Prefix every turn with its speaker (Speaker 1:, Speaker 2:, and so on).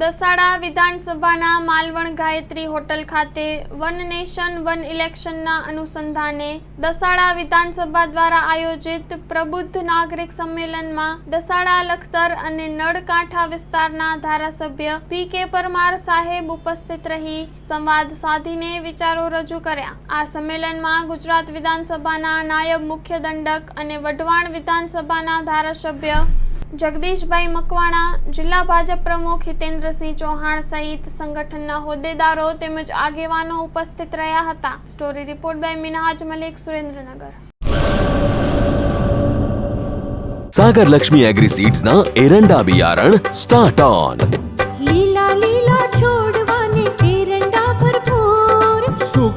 Speaker 1: દસાડા વિધાનસભાના માલવણ ગાયત્રી હોટલ ખાતે one nation, one ઇલેક્શનના અનુસંધાને દસાડા વિધાનસભા દ્વારા આયોજિત પ્રબુદ્ધ નાગરિક સંમેલનમાં દસાડા, લખતર અને નળકાંઠા વિસ્તારના ધારાસભ્ય પી કે પરમાર સાહેબ ઉપસ્થિત રહી સંવાદ સાધીને વિચારો રજૂ કર્યા. આ સંમેલનમાં ગુજરાત વિધાનસભાના નાયબ મુખ્ય દંડક અને વઢવાણ વિધાનસભાના ધારાસભ્ય જગદીશભાઈ મકવાણા, જિલ્લા ભાજપ પ્રમુખ હિતેન્દ્રસિંહ ચૌહાણ સહિત સંગઠનના હોદ્દેદારો તેમજ આગેવાનો ઉપસ્થિત રહ્યા હતા. Story report by Minhaj Malik, Surendranagar.
Speaker 2: Sagar
Speaker 3: Lakshmi agri સીડ્સના એરંડા બિયારણ
Speaker 4: સ્ટાર્ટ ઓન.